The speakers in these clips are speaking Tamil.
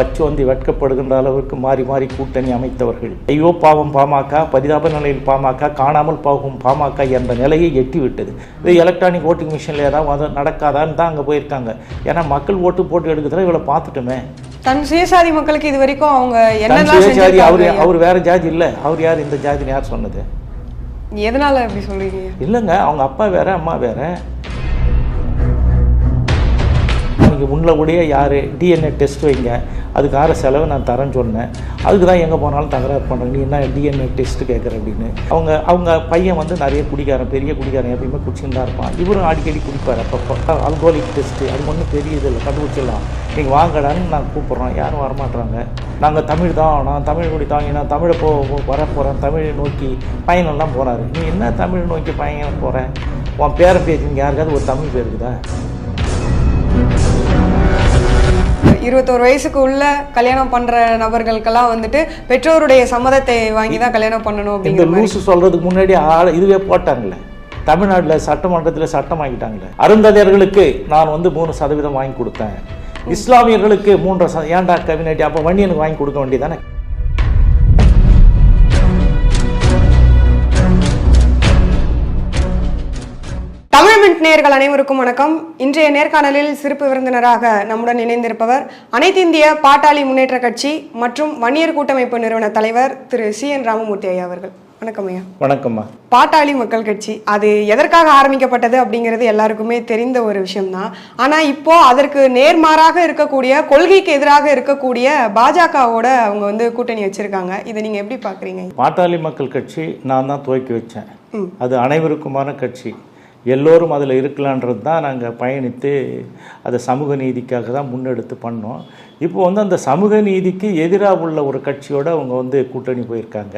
பச்சோந்தி வெட்கப்படுகின்ற அளவிற்கு மாறி மாறி கூட்டணி அமைத்தவர்கள். ஐயோ பாவம் பாமக பரிதாப நிலையில் பாமக காணாமல் போகும் பாமக என்ற நிலையை எட்டிவிட்டது. இது எலக்ட்ரானிக் ஓட்டிங் மிஷினில் ஏதாவது நடக்காதான்னு தான் அங்கே போயிருக்காங்க. ஏன்னா மக்கள் ஓட்டு போட்டு எடுக்கிறத இவ்வளோ பார்த்துட்டுமே. தன் சுயசாதி மக்களுக்கு இது வரைக்கும் அவங்க தன் என்னெல்லாம் சுயஜாதி அவர் அவர் வேற ஜாதி இல்லை. அவர் யார்? இந்த ஜாதின்னு யார் சொன்னது? எதனால அப்படி சொல்றீங்க? இல்லைங்க அவங்க அப்பா வேற அம்மா வேற. நீங்கள் முன்னக்கூடிய யார்? டிஎன்ஏ டெஸ்ட் வைங்க. அதுக்கார செலவு நான் தரேன்னு சொன்னேன். அதுக்கு தான் எங்கே போனாலும் தகராறு பண்ணுறேன் நீ என்ன டிஎன்ஏ டெஸ்ட் கேட்குற அப்படின்னு. அவங்க அவங்க பையன் வந்து நிறைய குடிக்காரன் பெரிய குடிக்காரன் எப்பயுமே குடிச்சுன்னு தான் இருப்பான். இவரும் அடிக்கடி குடிப்பார் அப்பப்போ. அல்கோலிக் டெஸ்ட்டு அது ஒன்றும் பெரிய இது இல்லை கண்டுபிடிச்சிடலாம். நீங்கள் வாங்கடான்னு நான் கூப்பிட்றோம். யாரும் வரமாட்றாங்க. நாங்கள் தமிழ் தான். நான் தமிழ் குடி தான் நான் தமிழை போ போ- வர போகிறேன் தமிழை நோக்கி பயணம்லாம் போகிறாரு நீ என்ன தமிழ் நோக்கி பயணம் போகிறேன் உன் பேரை பேசுங்க யாருக்காவது ஒரு தமிழ் பேர் இருக்குதா? இருபத்தோரு வயசுக்கு உள்ள கல்யாணம் பண்ற நபர்களுக்கெல்லாம் வந்துட்டு பெற்றோருடைய சம்மதத்தை வாங்கி தான் கல்யாணம் பண்ணணும் இந்த அப்படிங்கிற லூசு சொல்கிறதுக்கு முன்னாடி ஆள் இதுவே போட்டாங்களே. தமிழ்நாட்டில் சட்டமன்றத்தில் சட்டம் வாங்கிட்டாங்களே. அருந்ததியர்களுக்கு நான் வந்து மூணு சதவீதம் வாங்கி கொடுத்தேன். இஸ்லாமியர்களுக்கு மூன்றரை சத ஏன்டா கவினாட்டி அப்போ வண்டியனுக்கு வாங்கி கொடுக்க வேண்டியதானே நேயர்கள் அனைவருக்கும் வணக்கம். இன்றைய நேர்காணலில் சிறப்பு விருந்தினராக நம்முடன் இணைந்திருப்பவர் அனைத்து இந்திய பாட்டாளி முன்னேற்ற கட்சி மற்றும் வன்னியர் கூட்டமைப்பு நிறுவன தலைவர் திரு சி. என். ராமமூர்த்தி ஐயா அவர்கள். வணக்கம் ஐயா. வணக்கம்மா. பாட்டாளி மக்கள் கட்சி. அது எதற்காக ஆரம்பிக்கப்பட்டது அப்படிங்கிறது எல்லாருக்குமே தெரிந்த ஒரு விஷயம்தான். ஆனா இப்போ அதற்கு நேர்மாறாக இருக்கக்கூடிய கொள்கைக்கு எதிராக இருக்கக்கூடிய பாஜகவோட அவங்க வந்து கூட்டணி வச்சிருக்காங்க. இதை நீங்க எப்படி பாக்குறீங்க பாட்டாளி மக்கள் கட்சி நான் தான் துவக்கி வச்சேன். அது அனைவருக்குமான கட்சி. எல்லோரும் அதில் இருக்கலான்றது தான் நாங்கள் பயணித்து அதை சமூக நீதிக்காக தான் முன்னெடுத்து பண்ணோம். இப்போ வந்து அந்த சமூக நீதிக்கு எதிராக உள்ள ஒரு கட்சியோட அவங்க வந்து கூட்டணி போயிருக்காங்க.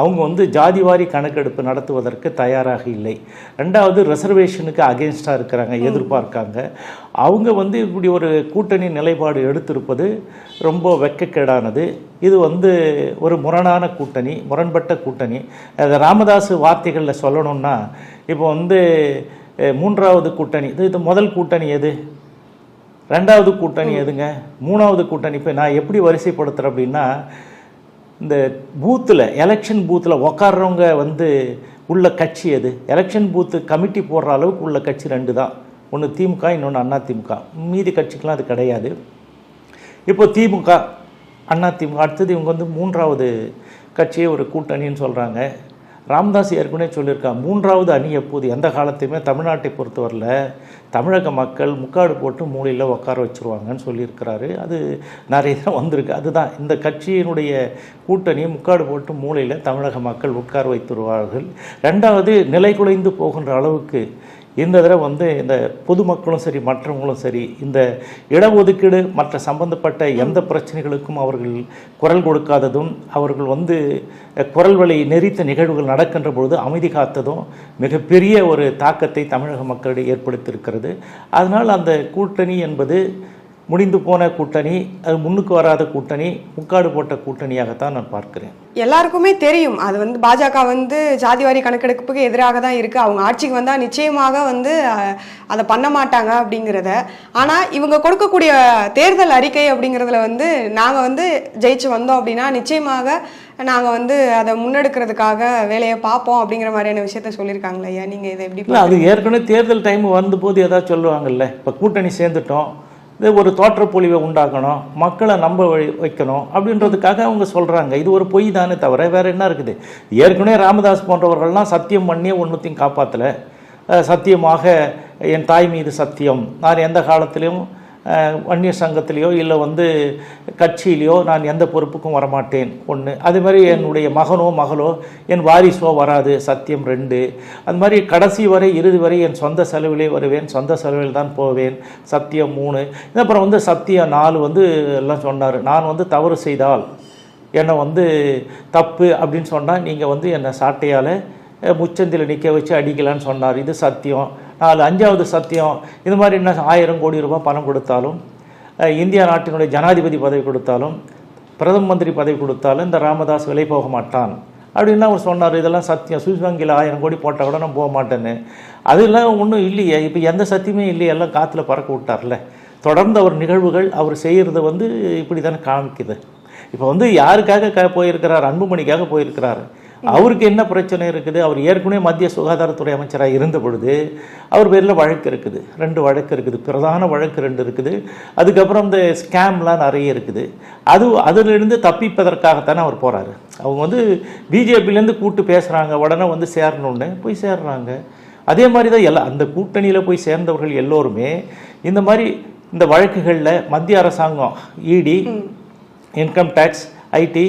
அவங்க வந்து ஜாதிவாரி கணக்கெடுப்பு நடத்துவதற்கு தயாராக இல்லை. ரெண்டாவது ரிசர்வேஷனுக்கு அகேன்ஸ்டாக இருக்கிறாங்க எதிர்பார்க்காங்க. அவங்க வந்து இப்படி ஒரு கூட்டணி நிலைப்பாடு எடுத்திருப்பது ரொம்ப வெட்கக்கேடானது இது வந்து ஒரு முரணான கூட்டணி முரண்பட்ட கூட்டணி. அது ராமதாஸ் வார்த்தைகளில் சொல்லணும்னா இப்போ வந்து மூன்றாவது கூட்டணி. இது இது முதல் கூட்டணி எது? ரெண்டாவது கூட்டணி எதுங்க? மூணாவது கூட்டணி. இப்போ நான் எப்படி வரிசைப்படுத்துகிறேன் அப்படின்னா இந்த பூத்தில் எலெக்ஷன் பூத்தில் உக்காடுறவங்க வந்து உள்ள கட்சி எது? எலெக்ஷன் பூத்து கமிட்டி போடுற அளவுக்கு உள்ள கட்சி ரெண்டு தான். ஒன்று திமுக இன்னொன்று அண்ணா திமுக. மீதி கட்சிக்கெலாம் அது கிடையாது. இப்போ திமுக அண்ணா திமுக அடுத்தது இவங்க வந்து மூன்றாவது கட்சியை ஒரு கூட்டணின்னு சொல்கிறாங்க ராம்தாஸ் ஏற்கனவே சொல்லியிருக்கா மூன்றாவது அணி எப்போது எந்த காலத்தையுமே தமிழ்நாட்டை பொறுத்தவரையில் தமிழக மக்கள் முக்காடு போட்டு மூலையில் உட்கார வச்சுருவாங்கன்னு சொல்லியிருக்கிறாரு. அது நிறைய தான் வந்திருக்கு. அதுதான் இந்த கட்சியினுடைய கூட்டணி முக்காடு போட்டு மூலையில் தமிழக மக்கள் உட்கார வைத்துருவார்கள். ரெண்டாவது நிலை குலைந்து போகின்ற அளவுக்கு இந்த தடவை வந்து இந்த பொதுமக்களும் சரி மற்றவங்களும் சரி இந்த இடஒதுக்கீடு மற்ற சம்பந்தப்பட்ட எந்த பிரச்சனைகளுக்கும் அவர்கள் குரல் கொடுக்காததும் அவர்கள் வந்து குரல் வழி நெறித்த நிகழ்வுகள் நடக்கின்ற பொழுது அமைதி காத்ததும் மிகப்பெரிய ஒரு தாக்கத்தை தமிழக மக்களிடையே ஏற்படுத்தியிருக்கிறது. அதனால் அந்த கூட்டணி என்பது முடிந்து போன கூட்டணி அது முன்னுக்கு வராத கூட்டணி முக்காடு போட்ட கூட்டணியாகத்தான் நான் பார்க்கிறேன். எல்லாருக்குமே தெரியும். அது வந்து பாஜக வந்து ஜாதிவாரி கணக்கெடுப்புக்கு எதிராக தான் இருக்கு. அவங்க ஆட்சிக்கு வந்தா நிச்சயமாக வந்து அதை பண்ண மாட்டாங்க அப்படிங்கிறத. ஆனா இவங்க கொடுக்கக்கூடிய தேர்தல் அறிக்கை அப்படிங்கிறதுல வந்து நாங்க வந்து ஜெயிச்சு வந்தோம் அப்படின்னா நிச்சயமாக நாங்க வந்து அதை முன்னெடுக்கிறதுக்காக வேலையை பார்ப்போம் அப்படிங்கிற மாதிரியான விஷயத்த சொல்லியிருக்காங்களே ஐயா. நீங்க இதை எப்படி அது ஏற்கனவே தேர்தல் டைம் வந்தபோது ஏதாவது சொல்லுவாங்கல்ல இப்போ கூட்டணி சேர்ந்துட்டோம் இது ஒரு தோற்றப்பொழிவை உண்டாக்கணும் மக்களை நம்ப வைக்கணும் அப்படின்றதுக்காக அவங்க சொல்கிறாங்க இது ஒரு பொய் தானே தவிர வேறு என்ன இருக்குது? ஏற்கனவே ராமதாஸ் போன்றவர்கள்லாம் சத்தியம் பண்ணியே ஒன்றுத்தையும் காப்பாற்றலை சத்தியமாக என் தாய் மீது சத்தியம். நான் எந்த காலத்திலையும் வன்னியர் சங்கத்திலேயோ இல்லை வந்து கட்சியிலையோ நான் எந்த பொறுப்புக்கும் வரமாட்டேன். ஒன்று அது மாதிரி என்னுடைய மகனோ மகளோ என் வாரிசோ வராது. சத்தியம் ரெண்டு. அது மாதிரி கடைசி வரை இறுதி வரை என் சொந்த செலவிலே வருவேன். சொந்த செலவில் தான் போவேன். சத்தியம் மூணு. அப்புறம் வந்து சத்தியம் நாலு வந்து எல்லாம் சொன்னார். நான் வந்து தவறு செய்தால் என்னை வந்து தப்பு அப்படின்னு சொன்னால் நீங்கள் வந்து என்னை சாட்டையால் முச்சந்தில் நிற்க வச்சு அடிக்கலான்னு சொன்னார். இது சத்தியம். அது அஞ்சாவது சத்தியம். இது மாதிரி என்ன ஆயிரம் கோடி ரூபாய் பணம் கொடுத்தாலும் இந்தியா நாட்டினுடைய ஜனாதிபதி பதவி கொடுத்தாலும் பிரதம மந்திரி பதவி கொடுத்தாலும் இந்த ராமதாஸ் விலை போக மாட்டான். அப்படின்னா அவர் சொன்னார். இதெல்லாம் சத்தியம். சுவிஸ் வங்கியில் ஆயிரம் கோடி போட்டால் கூட நான் போக மாட்டேன்னு. அதெல்லாம் ஒன்றும் இல்லையே. இப்போ எந்த சத்தியமே இல்லையே. எல்லாம் காற்றுல பறக்க விட்டார்ல. தொடர்ந்து அவர் நிகழ்வுகள் அவர் செய்கிறத வந்து இப்படி தானே காமிக்குது. இப்போ வந்து யாருக்காக க போயிருக்கிறார்? அன்புமணிக்காக போயிருக்கிறார். அவருக்கு என்ன பிரச்சனை இருக்குது? அவர் ஏற்கனவே மத்திய சுகாதாரத்துறை அமைச்சராக இருந்த பொழுது அவர் பேரில் வழக்கு இருக்குது. ரெண்டு வழக்கு இருக்குது. பிரதான வழக்கு ரெண்டு இருக்குது. அதுக்கப்புறம் இந்த ஸ்கேம்லாம் நிறைய இருக்குது. அது அதிலிருந்து தப்பிப்பதற்காகத்தானே அவர் போகிறாரு அவங்க வந்து பிஜேபிலேருந்து கூட்டு பேசுகிறாங்க உடனே வந்து சேரணுன்னு போய் சேர்றாங்க. அதே மாதிரி தான் எல்லா அந்த கூட்டணியில் போய் சேர்ந்தவர்கள் எல்லோருமே இந்த மாதிரி இந்த வழக்குகளில் மத்திய அரசாங்கம் இடி இன்கம் டேக்ஸ் ஐடி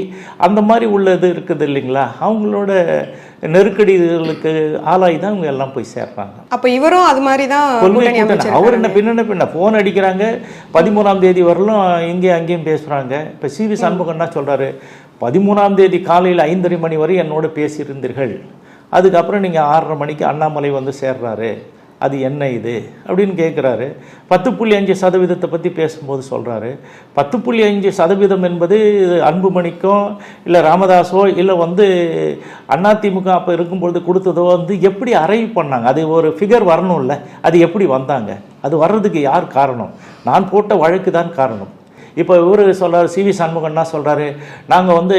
அந்த மாதிரி உள்ளது இருக்குது இல்லைங்களா? அவங்களோட நெருக்கடிகளுக்கு ஆளாகி தான் இவங்க எல்லாம் போய் சேர்றாங்க. அப்ப இவரும் அது மாதிரி தான். அவர் என்ன அமைச்சிருக்காரு பின்ன பின்ன ஃபோன் அடிக்கிறாங்க. பதிமூணாம் தேதி வரலும் இங்கேயும் அங்கேயும் பேசுகிறாங்க இப்போ சி வி சண்முகன்னா சொல்கிறாரு பதிமூணாம் தேதி காலையில் ஐந்தரை மணி வரை என்னோட பேசியிருந்தீர்கள். அதுக்கப்புறம் நீங்கள் ஆறரை மணிக்கு அண்ணாமலை வந்து சேர்றாரு. அது என்ன இது? அப்படின்னு கேட்குறாரு பத்து புள்ளி அஞ்சு சதவீதத்தை பற்றி பேசும்போது சொல்கிறாரு பத்து புள்ளி அஞ்சு சதவீதம் என்பது அன்புமணிக்கோ அன்புமணிக்கும் இல்லை ராமதாஸோ இல்லை வந்து அதிமுக அப்போ இருக்கும்பொழுது கொடுத்ததோ வந்து எப்படி அரைவ் பண்ணாங்க? அது ஒரு ஃபிகர் வரணும்ல. அது எப்படி வந்தாங்க? அது வர்றதுக்கு யார் காரணம்? நான் போட்ட வழக்கு தான் காரணம். இப்போ இவர் சொல்றாரு சி வி சண்முகன்னா சொல்கிறாரு நாங்கள் வந்து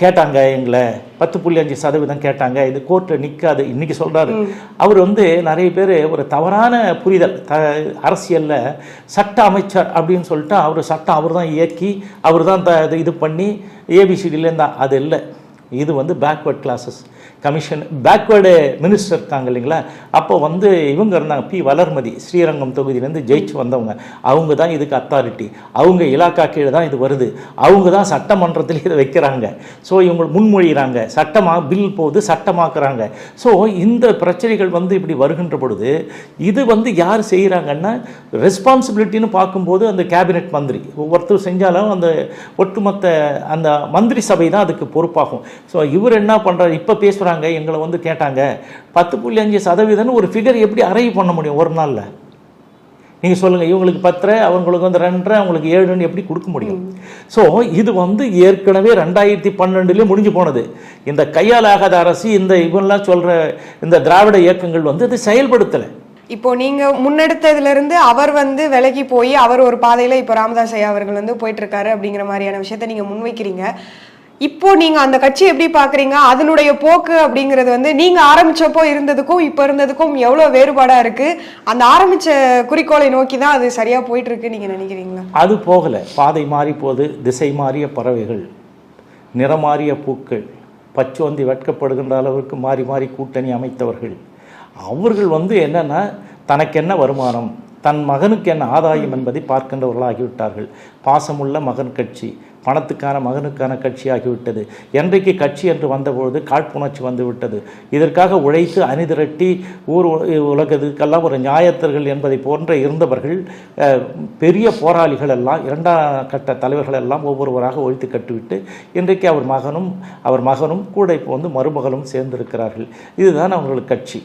கேட்டாங்க எங்களை. பத்து புள்ளி அஞ்சு சதவீதம் கேட்டாங்க. இது கோர்ட்டில் நிற்காது இன்னைக்கு சொல்கிறாரு அவர் வந்து நிறைய பேர் ஒரு தவறான புரிதல் த அரசியலில் சட்ட அமைச்சர் அப்படின்னு சொல்லிட்டு அவர் சட்டம் அவர் தான் இயக்கி அவர் தான் த இது- பண்ணி ஏபிசிடிலேருந்து அது இல்லை. இது வந்து backward classes commission backward minister இருக்காங்க இல்லைங்களா? அப்போ வந்து இவங்க இருந்தாங்க பி. வளர்மதி ஸ்ரீரங்கம் தொகுதியிலேருந்து ஜெயிச்சு வந்தவங்க. அவங்க தான் இதுக்கு அத்தாரிட்டி அவங்க இலாக்கா கீழே தான் இது வருது. அவங்க தான் சட்டமன்றத்தில் இதை வைக்கிறாங்க. ஸோ இவங்க முன்மொழிகிறாங்க. சட்டமாக பில் போகுது சட்டமாக்குறாங்க. ஸோ இந்த பிரச்சனைகள் வந்து இப்படி வருகின்ற பொழுது இது வந்து யார் செய்கிறாங்கன்னா ரெஸ்பான்சிபிலிட்டின்னு பார்க்கும்போது அந்த கேபினெட் மந்திரி. ஒவ்வொருத்தர் செஞ்சாலும் அந்த ஒட்டுமொத்த அந்த மந்திரி சபை தான் அதுக்கு பொறுப்பாகும். ஸோ இவர் என்ன பண்ணுறாரு இப்போ பேசுகிறாங்க எங்களை வந்து கேட்டாங்க. பத்து புள்ளி அஞ்சு சதவீதம்னு ஒரு ஃபிகர் எப்படி அரைவ் பண்ண முடியும் ஒரு நாளில்? நீங்கள் சொல்லுங்கள் இவங்களுக்கு பத்தரை அவங்களுக்கு வந்து ரெண்டரை அவங்களுக்கு ஏழுன்னு எப்படி கொடுக்க முடியும்? ஸோ இது வந்து ஏற்கனவே ரெண்டாயிரத்தி பன்னெண்டுலேயே முடிஞ்சு போனது. இந்த கையால் ஆகாத அரசு இந்த இவன்லாம் சொல்கிற இந்த திராவிட இயக்கங்கள் வந்து அதை செயல்படுத்தலை. இப்போ நீங்க முன்னெடுத்ததுல இருந்து அவர் வந்து விலகி போய் அவர் ஒரு பாதையில இப்போ ராமதாஸ் ஐயா அவர்கள் வந்து போயிட்டு இருக்காரு அப்படிங்கிற மாதிரியான விஷயத்த நீங்க முன்வைக்கிறீங்க. இப்போ நீங்க அந்த கட்சி எப்படி பாக்குறீங்க? அதனுடைய போக்கு அப்படிங்கிறது வந்து நீங்க ஆரம்பிச்சப்போ இருந்ததுக்கும் இப்போ இருந்ததுக்கும் எவ்வளவு வேறுபாடா இருக்கு? அந்த ஆரம்பிச்ச குறிக்கோளை நோக்கி தான் அது சரியா போயிட்டு இருக்கு நீங்க நினைக்கிறீங்களா? அது போகலை. பாதை மாறி போது திசை மாறிய பறவைகள் நிறமாறிய பூக்கள் பச்சோந்தி வெட்கப்படுகின்ற அளவிற்கு மாறி மாறி கூட்டணி அமைத்தவர்கள். அவர்கள் வந்து என்னன்னா தனக்கு என்ன வருமானம் தன் மகனுக்கு என்ன ஆதாயம் என்பதை பார்க்கின்றவர்களாகிவிட்டார்கள். பாசமுள்ள மகன் கட்சி பணத்துக்கான மகனுக்கான கட்சி ஆகிவிட்டது என்றைக்கு கட்சி என்று வந்தபொழுது காழ்ப்புணர்ச்சி வந்துவிட்டது. இதற்காக உழைத்து அணிதிரட்டி ஊர் உலகத்துக்கெல்லாம் ஒரு நியாயத்தர்கள் என்பதை போன்ற இருந்தவர்கள் பெரிய போராளிகள் எல்லாம் இரண்டாம் கட்ட தலைவர்கள் எல்லாம் ஒவ்வொருவராக ஒழித்து கட்டிவிட்டு இன்றைக்கு அவர் மகனும் அவர் மகனும் கூட இப்போ வந்து மருமகளும் சேர்ந்திருக்கிறார்கள். இதுதான் அவர்களுக்கு கட்சி.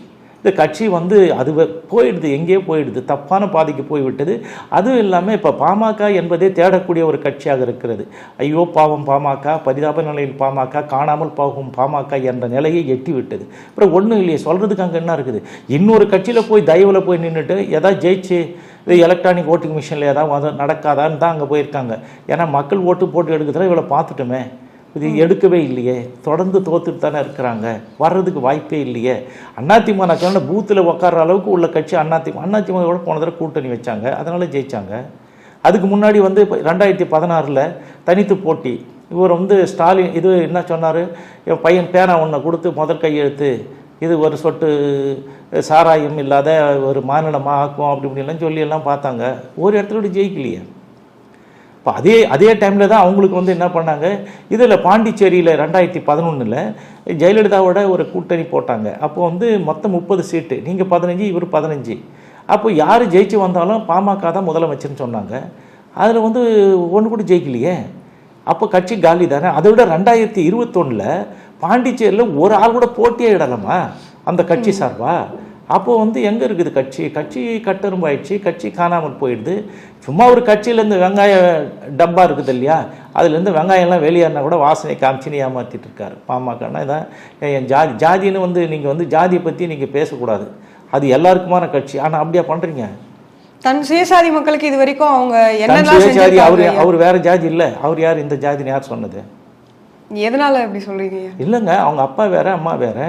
இந்த கட்சி வந்து அது போயிடுது எங்கேயோ போயிடுது. தப்பான பாதைக்கு போய்விட்டது. அதுவும் இல்லாமல் இப்போ பாமக என்பதே தேடக்கூடிய ஒரு கட்சியாக இருக்கிறது. ஐயோ பாவம் பாமக பரிதாப நிலையில் பாமக காணாமல் போகும் பாமக என்ற நிலையை எட்டிவிட்டது. அப்புறம் ஒன்றும் இல்லையே சொல்கிறதுக்கு அங்கே என்ன இருக்குது? இன்னொரு கட்சியில் போய் தயவில் போய் நின்றுட்டு எதாவது ஜெயிச்சு இது எலக்ட்ரானிக் ஓட்டிங் மிஷினில் ஏதாவது நடக்காதான்னு தான் அங்கே போயிருக்காங்க. ஏன்னா மக்கள் ஓட்டு போட்டு எடுக்கிறதுல இவ்வளோ பார்த்துட்டுமே. இது எடுக்கவே இல்லையே. தொடர்ந்து தோத்துட்டு தானே இருக்கிறாங்க. வர்றதுக்கு வாய்ப்பே இல்லையே. அதிமுக நான் சொன்ன பூத்தில் உட்கார்ற அளவுக்கு உள்ள கட்சி அதிமுக அதிமுக போன தடவை கூட்டணி வச்சாங்க. அதனால ஜெயிச்சாங்க. அதுக்கு முன்னாடி வந்து இப்போ ரெண்டாயிரத்தி பதினாறில் தனித்து போட்டி. இவர் வந்து ஸ்டாலின் இது என்ன சொன்னார்? என் பையன் பேனா ஒன்றை கொடுத்து முதல் கையெழுத்து இது ஒரு சொட்டு சாராயம் இல்லாத ஒரு மாநிலமாக ஆக்கும் அப்படி இப்படிலாம் சொல்லி எல்லாம் பார்த்தாங்க. ஒரு இடத்துல கூட ஜெயிக்கலையே. இப்போ அதே அதே டைமில் தான் அவங்களுக்கு வந்து என்ன பண்ணாங்க? இதில் பாண்டிச்சேரியில் ரெண்டாயிரத்தி பதினொன்றில் ஜெயலலிதாவோட ஒரு கூட்டணி போட்டாங்க. அப்போ வந்து மொத்தம் முப்பது சீட்டு நீங்கள் பதினஞ்சு இவர் பதினஞ்சு. அப்போ யார் ஜெயிச்சு வந்தாலும் பாமக தான் முதலமைச்சர்னு சொன்னாங்க. அதில் வந்து ஒன்று கூட ஜெயிக்கலையே. அப்போ கட்சி காலி தானே. அதை விட ரெண்டாயிரத்தி இருபத்தொன்னில் பாண்டிச்சேரியில் ஒரு ஆள் கூட போட்டியே இடலாமா? அந்த கட்சி சார்பா? அப்போது வந்து எங்கே இருக்குது கட்சி? கட்சி கட்டெரும்பாயிடுச்சு. கட்சி காணாமல் போயிடுது. சும்மா ஒரு கட்சியிலேருந்து வெங்காய டப்பா இருக்குது இல்லையா? அதுலேருந்து வெங்காயம்லாம் வெளியேறினா கூட வாசனை காமிச்சின்னு ஏமாற்றிட்டு இருக்காரு. பாமகன்னா இதான் என் ஜாதி ஜாதின்னு வந்து நீங்கள் வந்து ஜாதியை பற்றி நீங்கள் பேசக்கூடாது. அது எல்லாருக்குமான கட்சி. ஆனால் அப்படியா பண்ணுறீங்க தன் சுயசாதி மக்களுக்கு இது வரைக்கும் அவங்க தன் என்னெல்லாம் சுயஜாதி அவர் அவர் வேற ஜாதி இல்லை. அவர் யார்? இந்த ஜாதின்னு யார் சொன்னது? எதனால இப்படி சொல்றீங்க? இல்லைங்க அவங்க அப்பா வேற அம்மா வேற.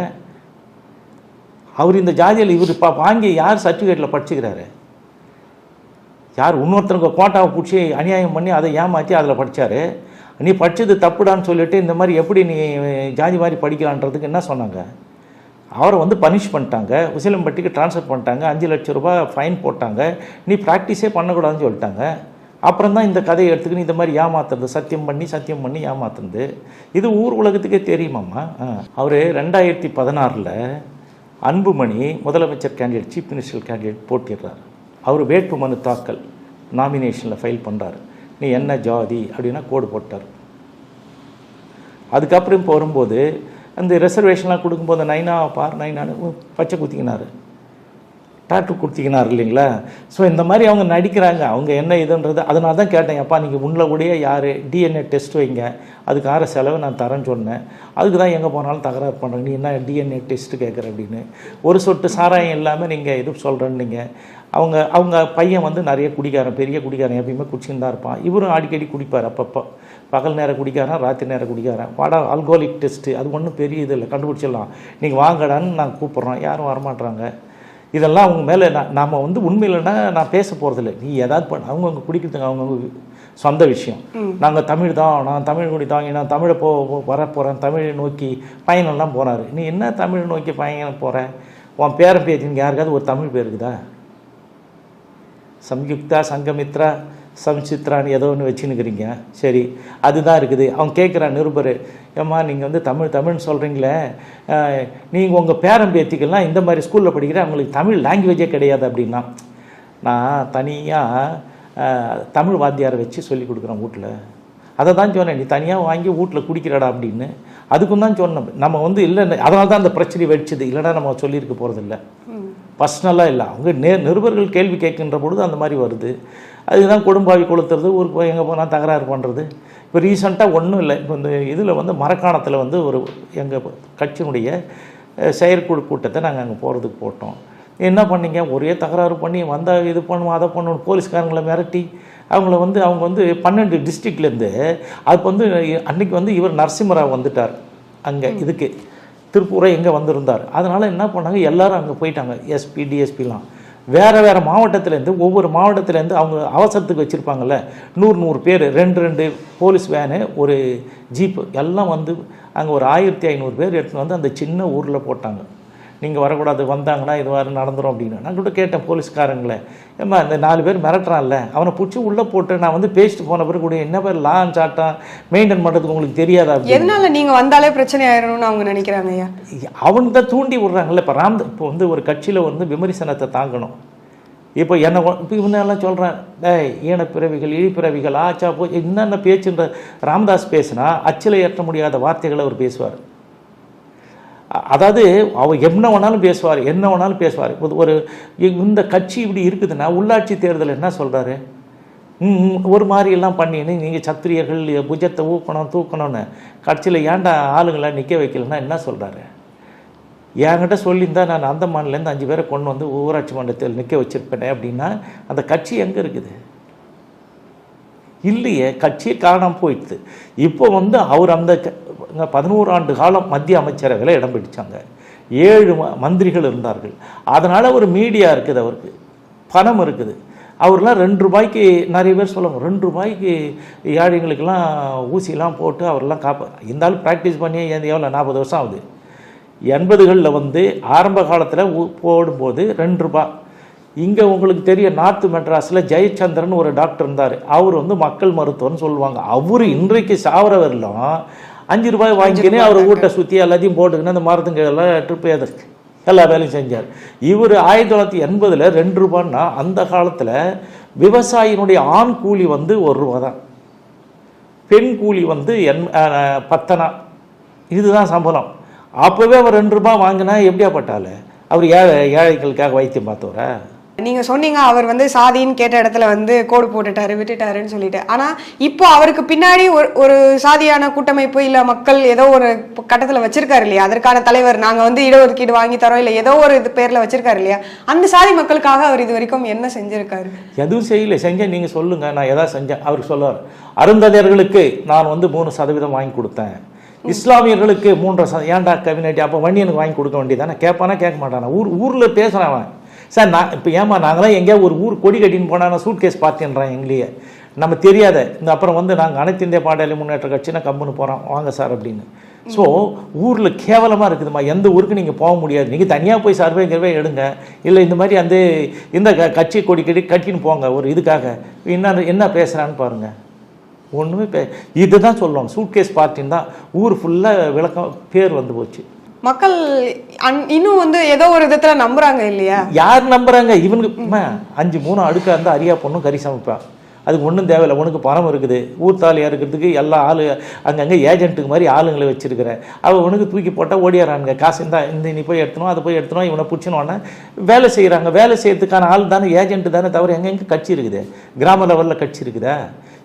அவர் இந்த ஜாதியில் இவர் வாங்கி யார் சர்டிஃபிகேட்டில் படிச்சுக்கிறாரு? யார் இன்னொருத்தனுக்கு கோட்டாவை பிடிச்சி அநியாயம் பண்ணி அதை ஏமாற்றி அதில் படித்தார் நீ படிச்சது தப்புடான்னு சொல்லிட்டு இந்த மாதிரி எப்படி நீ ஜாதி மாதிரி படிக்கலான்றதுக்கு என்ன சொன்னாங்க? அவரை வந்து பனிஷ் பண்ணிட்டாங்க. உசிலம்பட்டிக்கு ட்ரான்ஸ்ஃபர் பண்ணிட்டாங்க. அஞ்சு லட்ச ரூபாய் ஃபைன் போட்டாங்க. நீ ப்ராக்டிஸே பண்ணக்கூடாதுன்னு சொல்லிட்டாங்க. அப்புறம் தான் இந்த கதையை எடுத்துக்கின்னு இந்த மாதிரி ஏமாத்துறது சத்தியம் பண்ணி சத்தியம் பண்ணி ஏமாத்துறது. இது ஊர் உலகத்துக்கே தெரியுமாம்மா? அவர் ரெண்டாயிரத்தி பதினாறில் அன்புமணி முதலமைச்சர் கேண்டிடேட் சீஃப் மினிஸ்டர் கேண்டிடேட் போட்டிடுறார். அவர் வேட்பு மனு தாக்கல் நாமினேஷனில் ஃபைல் பண்ணுறாரு நீ என்ன ஜாதி? அப்படின்னா கோடு போட்டார். அதுக்கப்புறம் இப்போ வரும்போது அந்த ரிசர்வேஷன்லாம் கொடுக்கும்போது நைனா பார் நைனான்னு பச்சை குத்திக்கினாரு. டாட்டு கொடுத்திக்கினார் இல்லைங்களா? ஸோ இந்த மாதிரி அவங்க நடிக்கிறாங்க. அவங்க என்ன இதுன்றது அதனால தான் கேட்டேன். அப்பா நீங்கள் உள்ள யார்? டிஎன்ஏ டெஸ்ட் வைங்க. அதுக்கார செலவு நான் தரேன்னு சொன்னேன். அதுக்கு தான் எங்கே போனாலும் தகராறு பண்ணுறேன் நீ என்ன டிஎன்ஏ டெஸ்ட்டு கேட்குற அப்படின்னு. ஒரு சொட்டு சாராயம் இல்லாமல் நீங்கள் எது சொல்கிறேன்னு நீங்கள் அவங்க அவங்க பையன் வந்து நிறைய குடிக்காரன் பெரிய குடிக்காரன் எப்பயுமே குடிச்சுன்னு தான் இருப்பான். இவரும் அடிக்கடி குடிப்பார் அப்பப்போ. பகல் நேரம் குடிக்காரன் ராத்திரி நேரம் குடிக்காரன் வாடா ஆல்கோலிக் டெஸ்ட்டு அது ஒன்றும் பெரிய இது இல்லை. கண்டுபிடிச்சிடலாம். நீங்கள் வாங்கடான்னு நான் கூப்பிட்றோம். யாரும் வரமாட்றாங்க. இதெல்லாம் அவங்க மேலே நான் நாம் வந்து உண்மையிலன்னா நான் பேச போகிறதில்ல நீ ஏதாவது பண்ண அவங்கவுங்க குடிக்கிறதுக்கு அவங்கவுங்க சொந்த விஷயம். நாங்கள் தமிழ் தான் நான் தமிழ் குடி தான் நான் தமிழை போ போ- வரப்போகிறேன் தமிழை நோக்கி பயணம்லாம் போனார் நீ என்ன தமிழ் நோக்கி பயணம் போகிற உன் பேரன் பேத்தினுக்கு யாருக்காவது ஒரு தமிழ் பேர் இருக்குதா? சம்யுக்தா சங்கமித்ரா சம்சித்ரான்னு ஏதோ ஒன்று வச்சுன்னுக்கிறீங்க. சரி அதுதான் இருக்குது. அவன் கேட்குறான் நிருபர் ஏம்மா நீங்கள் வந்து தமிழ் தமிழ்னு சொல்கிறீங்களே நீங்கள் உங்கள் பேரன் பேத்திக்கெல்லாம் இந்த மாதிரி ஸ்கூலில் படிக்கிற அவங்களுக்கு தமிழ் லாங்குவேஜே கிடையாது அப்படின்னா. நான் தனியாக தமிழ் வாத்தியாரை வச்சு சொல்லி கொடுக்குறேன் வீட்டில் அதை தான் சொன்னேன் நீ தனியாக வாங்கி வீட்டில் குடிக்கிறடா அப்படின்னு. அதுக்கும் தான் சொன்னேன். நம்ம வந்து இல்லை அதனால தான் அந்த பிரச்சனை வெடிச்சது. இல்லைன்னா நம்ம சொல்லியிருக்க போகிறதில்ல பர்சனலாக இல்லை. அவங்க நே நிருபர்கள் கேள்வி கேட்கின்ற பொழுது அந்த மாதிரி வருது. அதுதான் கொடும்பாவி கொளுத்துறது ஊருக்கு எங்கே போனால் தகராறு பண்ணுறது இப்போ ரீசெண்டாக ஒன்றும் இல்லை. இப்போ இந்த இதில் வந்து மரக்காணத்தில் வந்து ஒரு எங்கள் கட்சியினுடைய செயற்குழு கூட்டத்தை நாங்கள் அங்கே போகிறதுக்கு போட்டோம். என்ன பண்ணீங்க? ஒரே தகராறு பண்ணி வந்தால் இது பண்ணுவோம் அதை பண்ணுவோம் போலீஸ்காரங்களை மிரட்டி அவங்கள வந்து அவங்க வந்து பன்னெண்டு டிஸ்ட்ரிக்ட்லேருந்து அதுக்கு வந்து அன்னைக்கு வந்து இவர் நரசிம்மராவ் வந்துட்டார். அங்கே இதுக்கு. திருப்பூரை எங்கே வந்திருந்தார். அதனால் என்ன பண்ணாங்க? எல்லாரும் அங்கே போயிட்டாங்க. எஸ்பி டிஎஸ்பிலாம் வேறு வேறு மாவட்டத்திலேருந்து ஒவ்வொரு மாவட்டத்திலேருந்து அவங்க அவசரத்துக்கு வச்சுருப்பாங்கல்ல. நூறு நூறு பேர் ரெண்டு ரெண்டு போலீஸ் வேனு ஒரு ஜீப்பு எல்லாம் வந்து அங்கே ஒரு ஆயிரத்தி ஐநூறு பேர் எடுத்துன்னு வந்து அந்த சின்ன ஊரில் போட்டாங்க. நீங்கள் வரக்கூடாது வந்தாங்கன்னா இது மாதிரி நடந்துரும் அப்படின்னு. நான் கூட கேட்டேன் போலீஸ்காரங்களே. ஏம்மா இந்த நாலு பேர் மிரட்டுறான்ல. அவனை பிடிச்சி உள்ளே போட்டு நான் வந்து பேசிட்டு போன பிறகு கூட என்ன பேர் லான் சாட்டம் மெயின்டைன் பண்ணுறதுக்கு உங்களுக்கு தெரியாதா எதனால நீங்க வந்தாலே பிரச்சனை ஆயிரணும்னு அவங்க நினைக்கிறாங்க ஐயா? அவங்க தான் தூண்டி விடுறாங்கல்ல. இப்போ ராம் இப்போ வந்து ஒரு கட்சியில் வந்து விமர்சனத்தை தாங்கணும். இப்போ என்ன இப்போ இவனெல்லாம் சொல்கிறேன் டேய் ஈனப்பிறவிகள் இழிப்பிறவிகள் ஆச்சா போ என்னென்ன பேச்சுன்ற ராமதாஸ் பேசுனா அச்சில் ஏற்ற முடியாத வார்த்தைகளை அவர் பேசுவார். அதாவது அவர் என்ன வேணாலும் பேசுவார் என்ன வேணாலும் பேசுவார். ஒரு இந்த கட்சி இப்படி இருக்குதுன்னா உள்ளாட்சி தேர்தல் என்ன சொல்கிறாரு ஒரு மாதிரி எல்லாம் பண்ணின்னு நீங்கள் சத்திரியர்கள் புஜத்தை ஊக்கணும் தூக்கணும்னு கட்சியில் ஏன்டா ஆளுங்களை நிற்க வைக்கலன்னா என்ன சொல்கிறாரு என்கிட்ட சொல்லியிருந்தா நான் அந்த மாநிலேருந்து அஞ்சு பேரை கொண்டு வந்து ஊராட்சி மன்றத்தில் நிற்க வச்சுருப்பேனே அப்படின்னா அந்த கட்சி எங்கே இருக்குது? இல்லையே கட்சியை காரணம் போயிடுது இப்போ வந்து அவர் அந்த க- பதினோரு ஆண்டு காலம் மத்திய அமைச்சரவையில் இடம் பிடிச்சாங்க. ஏழு மந்திரிகள் இருந்தார்கள். அதனால் ஒரு மீடியா இருக்குது அவருக்கு. பணம் இருக்குது. அவர்லாம் ரெண்டு ரூபாய்க்கு நிறைய பேர் சொல்லுவாங்க ரெண்டு ரூபாய்க்கு ஏழைங்களுக்கெல்லாம் ஊசிலாம் போட்டு அவர்லாம் காப்பா இருந்தாலும் ப்ராக்டிஸ் பண்ணி எந்த- எவ்வளோ நாற்பது வருஷம் ஆகுது. எண்பதுகளில் வந்து ஆரம்ப காலத்தில் போடும்போது ரெண்டு ரூபாய் இங்கே உங்களுக்கு தெரியும் நார்த் மெட்ராஸில் ஜெயச்சந்திரன் ஒரு டாக்டர் இருந்தார். அவர் வந்து மக்கள் மருத்துவர்னு சொல்லுவாங்க. அவர் இன்றைக்கு சாவர வரலும் அஞ்சு ரூபாய் வாங்கிக்கினே அவர் வீட்டை சுற்றி எல்லாத்தையும் போட்டுக்கின்னு அந்த மருந்துங்க எல்லாம் ட்ரிப் எதற்கு எல்லா வேலையும் செஞ்சார். இவர் ஆயிரத்தி தொள்ளாயிரத்தி எண்பதில் ரெண்டு ரூபான்னா அந்த காலத்தில் விவசாயினுடைய ஆண் கூலி வந்து ஒரு ரூபா தான். பெண் கூலி வந்து எண் அஹ், பத்தனா. இதுதான் சம்பளம். அப்போவே அவர் ரெண்டு ரூபாய் வாங்கினா எப்படியா பட்டால அவர் ஏழை ஏழைகளுக்காக வைத்தியம் பார்த்தவரா? நீங்க சொன்னீங்க அவர் வந்து சாதின்னு கேட்ட இடத்துல வந்து கோடு போட்டுட்டாரு விட்டுட்டாருன்னு சொல்லிட்டு. ஆனா இப்போ அவருக்கு பின்னாடி ஒரு ஒரு சாதியான கூட்டமைப்பு இல்ல மக்கள் ஏதோ ஒரு கட்டத்துல வச்சிருக்காரு இல்லையா? அதற்கான தலைவர் நாங்க வந்து இடஒதுக்கீடு வாங்கி தரோம் இல்ல ஏதோ ஒரு இது பேர்ல வச்சிருக்காரு இல்லையா? அந்த சாதி மக்களுக்காக அவர் இது வரைக்கும் என்ன செஞ்சிருக்காரு? எதுவும் செய்யல. செஞ்சேன் நீங்கள் சொல்லுங்கள் நான் எதாவது செஞ்சேன்? அவர் சொல்லுவார் அருந்ததியர்களுக்கு நான் வந்து மூணு சதவீதம் வாங்கி கொடுத்தேன். இஸ்லாமியர்களுக்கு மூன்றரை சதம் ஏன்டா கவினட்டி அப்போ வண்டியனுக்கு வாங்கி கொடுக்க வேண்டியதானே கேட்பானா கேட்க மாட்டானா? ஊர் ஊரில் பேசுகிறான் அவன். சார் நான் இப்போ ஏமா நாங்களாம் எங்கேயா ஒரு ஊர் கொடி கட்டின்னு போனால் சூட் கேஸ் பார்த்துன்றான் எங்களையே. நம்ம தெரியாத இந்த அப்புறம் வந்து நாங்கள் அனைத்து இந்திய பாடலி முன்னேற்ற கட்சினா கம்முன்னு போகிறோம் வாங்க சார் அப்படின்னு. ஸோ ஊரில் கேவலமாக இருக்குதும்மா. எந்த ஊருக்கு நீங்கள் போக முடியாது. நீங்கள் தனியாக போய் சர்வே கர்வே எடுங்க. இல்லை இந்த மாதிரி அந்த இந்த க- கட்சி கொடி கட்டி கட்டின்னு போங்க ஒரு இதுக்காக. என்ன என்ன பேசுகிறான்னு பாருங்கள் ஒன்றுமே பே இதுதான் சொல்லுவாங்க. சூட்கேஸ் பார்ட்டின்னு தான் ஊர் ஃபுல்லாக விளக்கம் பேர் வந்து போச்சு. மக்கள் இன்னும் வந்து ஏதோ ஒரு விதத்துல நம்புறாங்க இல்லையா? யார் நம்புறாங்க? இவனுக்கு அஞ்சு மூணு அடுக்கா இருந்தால் அரியா பொண்ணும் கறி சமைப்பா அதுக்கு ஒன்றும் தேவையில்லை உனக்கு பணம் இருக்குது. ஊர்த்தாலியாக இருக்கிறதுக்கு எல்லா ஆளு அங்கங்கே ஏஜென்ட்டுக்கு மாதிரி ஆளுங்களை வச்சுருக்கிறேன் அவள் உனக்கு தூக்கி போட்டால் ஓடியாரானுங்க காசு இந்த இந்த நீ போய் எடுத்தணும் அதை போய் எடுத்தணும் இவனை பிடிச்சினோன்னே வேலை செய்கிறாங்க வேலை செய்யறதுக்கான ஆள் தானே ஏஜென்ட்டு தானே தவிர எங்கெங்கே கட்சி இருக்குது? கிராம லெவலில் கட்சி இருக்குதா?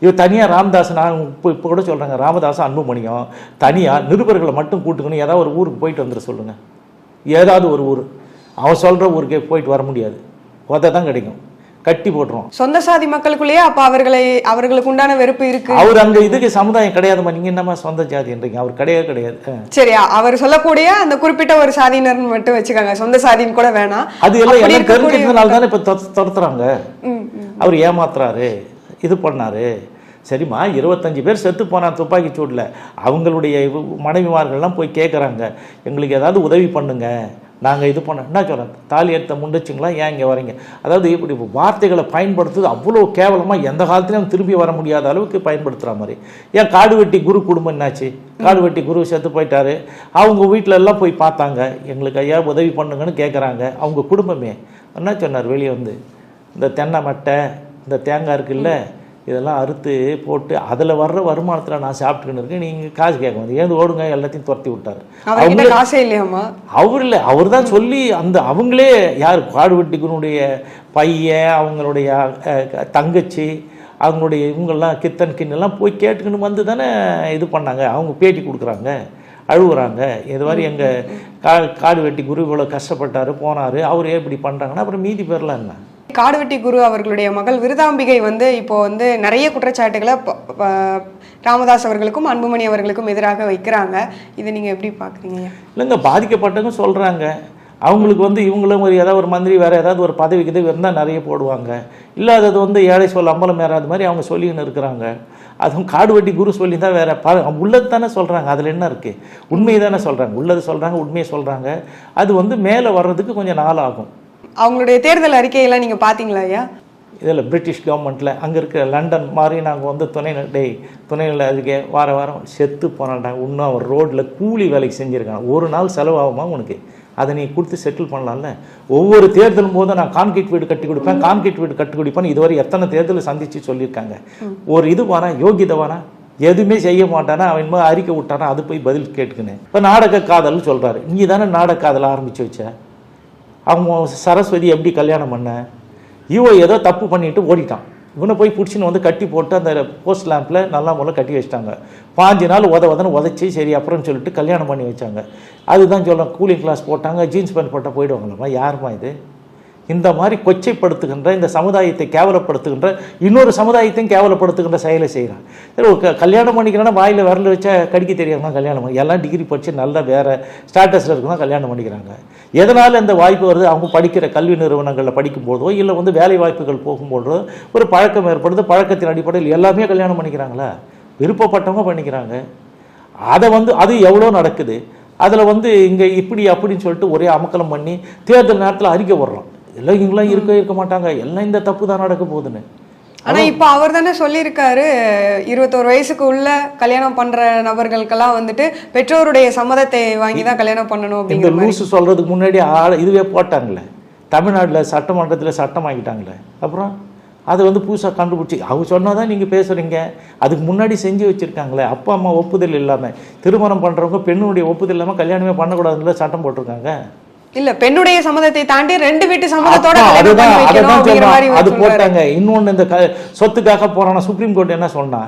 இவ தனியாக ராமதாஸ் நான் இப்போ இப்போ கூட சொல்கிறாங்க ராமதாஸ் அன்புமணியும். தனியாக நிருபர்களை மட்டும் கூட்டுக்கணும். ஏதாவது ஒரு ஊருக்கு போயிட்டு வந்துட சொல்லுங்கள் ஏதாவது ஒரு ஊர். அவன் சொல்கிற ஊருக்கே போயிட்டு வர முடியாது. உதை தான் கிடைக்கும். கட்டி போட்டுருவோம் சொந்த சாதி மக்களுக்குள்ளேயே அப்ப அவர்களை அவர்களுக்கு உண்டான வெறுப்பு இருக்கு. அவர் அங்கே இதுக்கு சமுதாயம் கிடையாதுமா நீங்கள் என்னம்மா சொந்த ஜாதின்றீங்க அவர் கிடையாது. ஆ. சரி அவர் சொல்லக்கூடிய அந்த குறிப்பிட்ட ஒரு சாதியினர்னு மட்டும் வச்சுக்கோங்க. சொந்த சாதின்னு கூட வேணாம். அது எல்லாம் இருக்கக்கூடிய தெரிஞ்சிருந்தனால தானே இப்போ துரத்துறாங்க. அவர் ஏமாத்துறாரு. இது பண்ணார். சரிம்மா இருபத்தஞ்சி பேர் செத்து போனான் துப்பாக்கி சூடில். அவங்களுடைய மனைவிமார்கள்லாம் போய் கேட்குறாங்க எங்களுக்கு ஏதாவது உதவி பண்ணுங்க. நாங்கள் இது பண்ண என்ன சொல்கிறேன் தாலி எடுத்த முண்டுச்சிங்களா? ஏன் இங்கே வரீங்க? அதாவது இப்படி வார்த்தைகளை பயன்படுத்துறது அவ்வளோ கேவலமாக எந்த காலத்துலையும் திரும்பி வர முடியாத அளவுக்கு பயன்படுத்துகிற மாதிரி. ஏன் காடு வெட்டி குரு குடும்பம் என்னாச்சு? காடு வெட்டி குரு செத்து போயிட்டாரு. அவங்க வீட்டில எல்லாம் போய் பார்த்தாங்க. எங்களுக்கு ஐயா உதவி பண்ணுங்கன்னு கேட்குறாங்க அவங்க குடும்பமே. என்ன சொன்னார் வெளியே வந்து? இந்த தென்னை மட்டை இந்த தேங்காய் இருக்குல்ல இதெல்லாம் அறுத்து போட்டு அதில் வர்ற வருமானத்தில் நான் சாப்பிட்டுக்கின்னு இருக்கேன். நீங்கள் காசு கேட்க வந்து ஏந்து ஓடுங்க எல்லாத்தையும் துரத்தி விட்டாரு. அவர்கிட்ட காசே இல்லையாம்மா? அவர் இல்லை அவர் தான் சொல்லி அந்த அவங்களே யார் காடுவெட்டிக்குனுடைய பையன் அவங்களுடைய தங்கச்சி அவங்களுடைய இவங்கெல்லாம் கித்தன் கிண்ணெல்லாம் போய் கேட்டுக்கின்னு வந்து தானே இது பண்ணாங்க. அவங்க பேட்டி கொடுக்குறாங்க அழுகுறாங்க இது மாதிரி எங்கள் கா காடு வெட்டி குரு இவ்வளோ கஷ்டப்பட்டார் போனார். அவர் ஏன் இப்படி பண்ணுறாங்கன்னா அப்புறம் மீதி பேர்லாம் என்ன? காடுவெட்டி குரு அவர்களுடைய மகள் விருதாம்பிகை வந்து இப்போ வந்து நிறைய குற்றச்சாட்டுகளை ராமதாஸ் அவர்களுக்கும் அன்புமணி அவர்களுக்கும் எதிராக வைக்கிறாங்க. இதை நீங்க எப்படி பாக்குறீங்க இல்லைங்க பாதிக்கப்பட்டவங்க சொல்கிறாங்க அவங்களுக்கு வந்து இவங்களும் ஒரு ஏதாவது ஒரு மந்திரி வேறு ஏதாவது ஒரு பதவி கிதவி இருந்தால் நிறைய போடுவாங்க. இல்லாதது வந்து ஏழை சொல் அம்பலம் ஏறாத மாதிரி அவங்க சொல்லின்னு இருக்கிறாங்க. அதுவும் காடு வெட்டி குரு சொல்லி தான் வேறு ப உள்ளது தானே சொல்கிறாங்க அதில் என்ன இருக்குது உண்மையை தானே சொல்கிறாங்க உள்ளது சொல்கிறாங்க உண்மையை சொல்கிறாங்க அது வந்து மேலே வர்றதுக்கு கொஞ்சம் நாள் ஆகும் அவங்களுடைய தேர்தல் அறிக்கையெல்லாம் நீங்க பாத்தீங்களா ஐயா? இதில் பிரிட்டிஷ் கவர்மெண்ட்டில் அங்கே இருக்கிற லண்டன் மாதிரி நாங்கள் வந்து துணை டேய் துணையில் அதுக்கே வார வாரம் செத்து போனான்டா இன்னும் அவர் ரோட்டில் கூலி வேலைக்கு செஞ்சுருக்கான். ஒரு நாள் செலவாகுமா உனக்கு? அதை நீ கொடுத்து செட்டில் பண்ணலாம்ல. ஒவ்வொரு தேர்தலும் போதும் நான் கான்கிரீட் வீடு கட்டி கொடுப்பேன் கான்கிரீட் வீடு கட்டி கொடுப்பேன் இதுவரை எத்தனை தேர்தலை சந்திச்சு சொல்லியிருக்காங்க. ஒரு இது வானா யோகிதை வானா எதுவுமே செய்ய மாட்டானா அவன் அறிக்கை விட்டானா அது போய் பதில் கேட்டுக்கினேன். இப்போ நாடக காதல்னு சொல்கிறாரு நீ தானே நாடக காதல் ஆரம்பிச்சு வச்ச? அவங்க சரஸ்வதி எப்படி கல்யாணம் பண்ண? இவன் ஏதோ தப்பு பண்ணிட்டு ஓடிட்டான். இவனை போய் பிடிச்சின்னு வந்து கட்டி போட்டு அந்த போஸ்ட் லேம்பில் நல்லா முதல்ல கட்டி வச்சிட்டாங்க. பாஞ்சு நாள் உத உதன்னு உதச்சி சரி அப்புறம்னு சொல்லிட்டு கல்யாணம் பண்ணி வச்சாங்க. அதுதான் சொல்லலாம் கூலிங் கிளாஸ் போட்டாங்க ஜீன்ஸ் பேண்ட் போட்டால் போயிடுவாங்களம்மா? யாரும்மா இது? இந்த மாதிரி கொச்சைப்படுத்துகின்ற இந்த சமுதாயத்தை கேவலப்படுத்துகின்ற இன்னொரு சமுதாயத்தையும் கேவலப்படுத்துகின்ற செயலை செய்கிறான் சரி க- கல்யாணம் பண்ணிக்கிறேன்னா வாயில் விரல் வச்சா கடிக்க தெரியாமல் கல்யாணம் பண்ணி எல்லாம் டிகிரி படித்து நல்ல வேறு ஸ்டாட்டஸில் இருக்குன்னா கல்யாணம் பண்ணிக்கிறாங்க. எதனால் இந்த வாய்ப்பு வருது? அவங்க படிக்கிற கல்வி நிறுவனங்களில் படிக்கும்போதோ இல்லை வந்து வேலை வாய்ப்புகள் போகும்போதோ ஒரு பழக்கம் ஏற்படுது பழக்கத்தின் அடிப்படையில் எல்லாமே கல்யாணம் பண்ணிக்கிறாங்களா? விருப்பப்பட்டவங்க பண்ணிக்கிறாங்க. அதை வந்து அது எவ்வளோ நடக்குது? அதில் வந்து இங்கே இப்படி அப்படின்னு சொல்லிட்டு ஒரே அமக்கலம் பண்ணி தேர்தல் நேரத்தில் அறிக்கை வர்றோம் எல்லாம் இருக்க இருக்க மாட்டாங்க. எல்லாம் இந்த தப்பு தான் நடக்க போகுதுன்னு. ஆனா இப்ப அவர் தானே சொல்லியிருக்காரு இருபத்தோரு வயசுக்கு உள்ள கல்யாணம் பண்ற நபர்களுக்கெல்லாம் வந்துட்டு பெற்றோருடைய சம்மதத்தை வாங்கி தான் கல்யாணம் பண்ணணும் இந்த லூசு சொல்கிறதுக்கு முன்னாடி ஆள் இதுவே போட்டாங்களே. தமிழ்நாட்டில் சட்டமன்றத்தில் சட்டம் ஆக்கிட்டாங்களே அப்புறம் அதை வந்து புதுசாக கண்டுபிடிச்சி அவங்க சொன்னால் தான் நீங்கள் பேசுகிறீங்க அதுக்கு முன்னாடி செஞ்சு வச்சுருக்காங்களே. அப்பா அம்மா ஒப்புதல் இல்லாமல் திருமணம் பண்ணுறவங்க பெண்ணுடைய ஒப்புதல் இல்லாமல் கல்யாணமே பண்ணக்கூடாதுன்னு சட்டம் போட்டிருக்காங்க. இல்ல பெண்ணுடைய சம்மதத்தை தாண்டி ரெண்டு வீட்டு சம்மதத்தோட அது. போட்டாங்க. இன்னொன்னு இந்த சொத்துக்காக போறானா சுப்ரீம் கோர்ட் என்ன சொன்னா